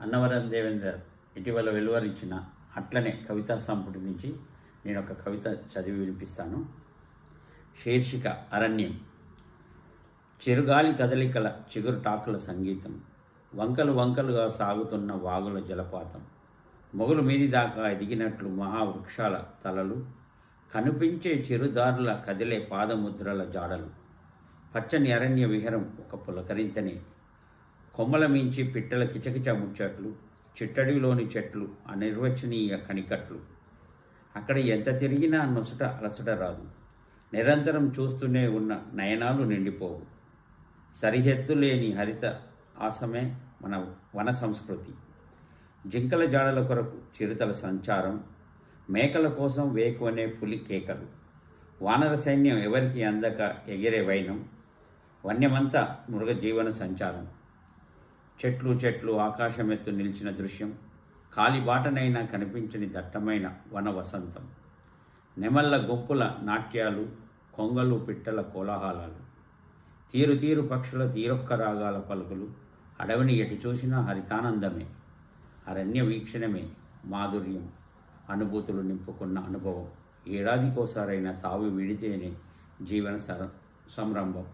అన్నవరం దేవేందర్ ఇటీవల వెలువరించిన అట్లనే కవితా సంపుటి నుంచి నేను ఒక కవిత చదివి వినిపిస్తాను. శీర్షిక అరణ్యం. చిరుగాలి కదలికల చిగురు టాకుల సంగీతం. వంకలు వంకలుగా సాగుతున్న వాగుల జలపాతం. మొగులు మీది దాకా ఎదిగినట్లు మహావృక్షాల తలలు. కనిపించే చిరుదారుల కదిలే పాదముద్రల జాడలు. పచ్చని అరణ్య విహరం ఒక పులకరించని కొమ్మల మించి పిట్టల కిచకిచ ముచ్చట్లు చిట్టడిలోని చెట్లు అనిర్వచనీయ కనికట్లు. అక్కడ ఎంత తిరిగినా నొసట అలసట రాదు. నిరంతరం చూస్తూనే ఉన్న నయనాలు నిండిపోవు. సరిహద్దు లేని హరిత ఆసమే మన వన సంస్కృతి. జింకల జాడల కొరకు చిరుతల సంచారం మేకల కోసం వేకువనే పులి కేకలు. వానర సైన్యం ఎవరికి అందక ఎగిరే వైనం వన్యమంతా మృగజీవన సంచారం. చెట్లు చెట్లు ఆకాశమెత్తు నిలిచిన దృశ్యం కాలిబాటనైనా కనిపించని దట్టమైన వన వసంతం నెమళ్ళ గుంపుల నాట్యాలు కొంగలు పిట్టల కోలాహలాలు. తీరు తీరు పక్షుల తీరొక్క రాగాల పలుకులు అడవిని ఎటు చూసినా హరితానందమే అరణ్య వీక్షణమే మాధుర్యం. అనుభూతులు నింపుకున్న అనుభవం ఏడాదికోసారైనా తావి విడితేనే జీవన సర సంరంభం.